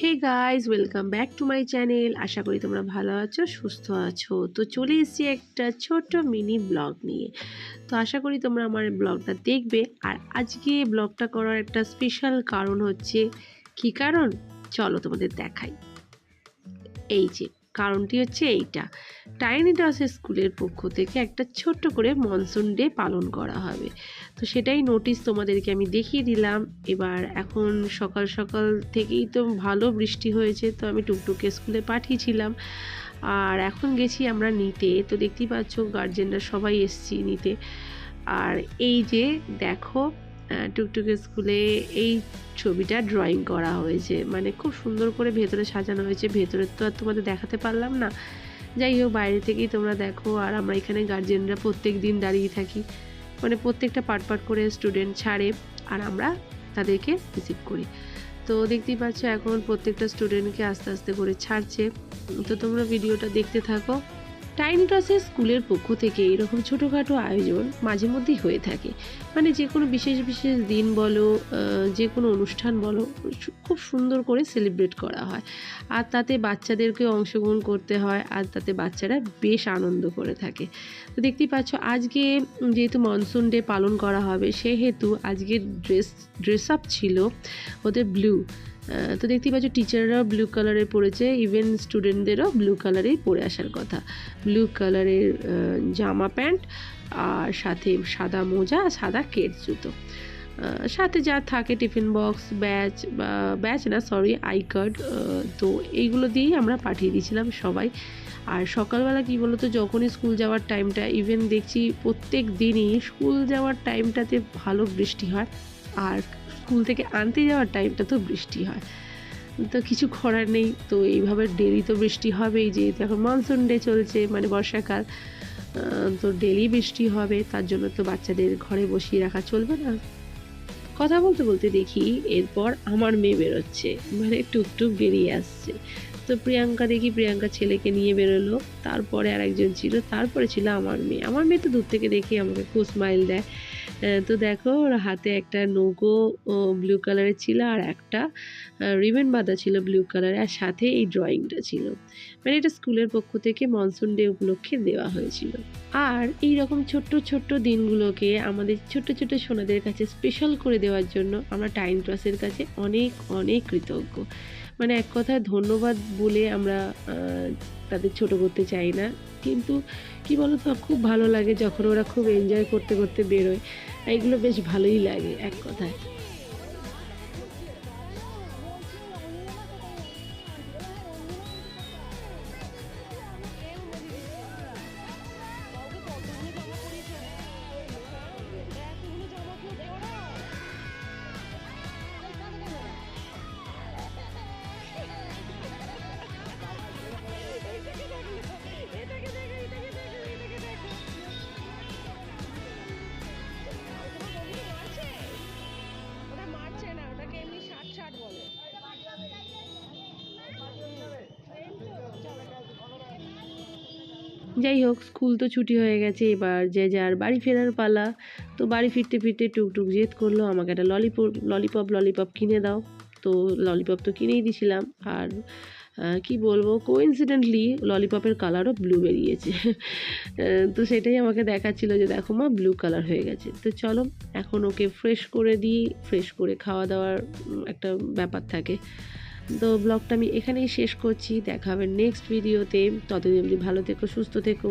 Hey guys welcome back to my channel আশা করি তোমরা ভালো আছো, সুস্থ আছো। তো চলে এসেছি একটা ছোট মিনি ব্লগ নিয়ে। তো আশা করি তোমরা আমার ব্লগটা দেখবে। আর আজকে ব্লগটা করার একটা স্পেশাল কারণ হচ্ছে, কি কারণ? চলো তোমাদের দেখাই। এই যে কারণটি হচ্ছে এইটা। টাইনি ডাসের স্কুলের পক্ষ থেকে একটা ছোট্ট করে মনসুন ডে পালন করা হবে। তো সেটাই নোটিশ তোমাদেরকে আমি দেখিয়ে দিলাম। এবার এখন সকাল সকাল থেকেই তো ভালো বৃষ্টি হয়েছে, তো আমি টুকটুকে স্কুলে পাঠিয়েছিলাম। আর এখন গেছি আমরা নিতে। তো দেখতেই পাচ্ছ গার্জেনরা সবাই এসছি নিতে। আর এই যে দেখো টুকটুকে স্কুলে এই ছবিটা ড্রয়িং করা হয়েছে। মানে খুব সুন্দর করে ভেতরে সাজানো হয়েছে। ভেতরে তো আর তোমাদের দেখাতে পারলাম না। যাই হোক, বাইরে থেকেই তোমরা দেখো। আর আমরা এখানে গার্জেনরা প্রত্যেক দিন দাঁড়িয়ে থাকি। মানে প্রত্যেকটা পার্ট পার্ট করে স্টুডেন্ট ছাড়ে আর আমরা তাদেরকে রিসিভ করি। তো দেখতেই পাচ্ছ, এখন প্রত্যেকটা স্টুডেন্টকে আস্তে আস্তে করে ছাড়ছে। তো তোমরা ভিডিওটা দেখতে থাকো। টাইনি টসের স্কুলের পক্ষ থেকে এরকম ছোটোখাটো আয়োজন মাঝে মধ্যেই হয়ে থাকে। মানে যে কোনো বিশেষ বিশেষ দিন বলো যে কোনো অনুষ্ঠান বলো, খুব সুন্দর করে সেলিব্রেট করা হয়। আর তাতে বাচ্চাদেরকে অংশগ্রহণ করতে হয়, আর তাতে বাচ্চারা বেশ আনন্দ করে থাকে। তো দেখতেই পাচ্ছ, আজকে যেহেতু মনসুন ডে পালন করা হবে, সেহেতু আজকে ড্রেস ড্রেস আপ ছিল ওদের ব্লু তো দেখতেই পাচ্ছ টিচাররাও ব্লু কালারের পরেছে ইভেন স্টুডেন্টদেরও ব্লু কালারেই পরে আসার কথা। ব্লু কালারের জামা প্যান্ট আর সাথে সাদা মোজা, সাদা কেট জুতো। সাথে যা থাকে, টিফিন বক্স, ব্যাচ বা, ব্যাচ না সরি আই কার্ড তো এইগুলো দিয়েই আমরা পাঠিয়ে দিয়েছিলাম সবাই। আর সকালবেলা কি বলতো, যখনই স্কুল যাওয়ার টাইমটা ইভেন দেখছি প্রত্যেক দিনই স্কুল যাওয়ার টাইমটাতে ভালো বৃষ্টি হয়। আর স্কুল থেকে আনতে যাওয়ার টাইমটা তো বৃষ্টি হয়। তো কিছু করার নেই, তো এইভাবে ডেলি তো বৃষ্টি হবেই যেহেতু এখন মনসুন ডে চলছে মানে বর্ষাকাল তো ডেলি বৃষ্টি হবে, তার জন্য তো বাচ্চাদের ঘরে বসিয়ে রাখা চলবে না। কথা বলতে বলতে দেখি এরপর আমার মেয়ে বেরোচ্ছে মানে টুকটুক বেরিয়ে আসছে। তো প্রিয়াঙ্কা দেখি প্রিয়াঙ্কা ছেলেকে নিয়ে বেরোলো, তারপরে আর একজন ছিল, তারপরে ছিল আমার মেয়ে। আমার মেয়ে তো দূর থেকে দেখি আমাকে খুব স্মাইল দেয়। তো দেখো, ওর হাতে একটা নৌকো ব্লু কালারের ছিল আর একটা রিবেন বাঁধা ছিল ব্লু কালারের আর সাথে এই ড্রয়িংটা ছিল। মানে এটা স্কুলের পক্ষ থেকে মনসুন ডে উপলক্ষে দেওয়া হয়েছিল। আর এই রকম ছোট্ট ছোট্ট দিনগুলোকে আমাদের ছোট্ট ছোট্ট সোনাদের কাছে স্পেশাল করে দেওয়ার জন্য আমরা টাইম টসের কাছে অনেক অনেক কৃতজ্ঞ। মানে এক কথায় ধন্যবাদ বলে আমরা তাদের ছোট করতে চাই না। কিন্তু কি বলতো, খুব ভালো লাগে যখন ওরা খুব এনজয় করতে করতে বেরোয়। এগুলো বেশ ভালোই লাগে, এক কথায়। যাই হোক স্কুল তো ছুটি হয়ে গেছে এবার, যে যার বাড়ি ফেরার পালা। তো বাড়ি ফিরতে ফিরতে টুকটুক জেদ করল, আমাকে একটা ললিপপ ললিপপ ললিপপ কিনে দাও। তো ললিপপ তো কিনেই দিছিলাম। আর কি বলব কোইন্সিডেন্টলি ললিপপের কালারও ব্লু বেরিয়েছে। তো সেটাই আমাকে দেখাচ্ছিল যে, দেখো মা ব্লু কালার হয়ে গেছে। তো চলো, এখন ওকে ফ্রেশ করে দিই ফ্রেশ করে খাওয়া দাওয়ার একটা ব্যাপার থাকে। তো ব্লগটা আমি এখানেই শেষ করছি। দেখা হবে নেক্সট ভিডিওতে ততদিন অবধি ভালো থেকো, সুস্থ থেকো।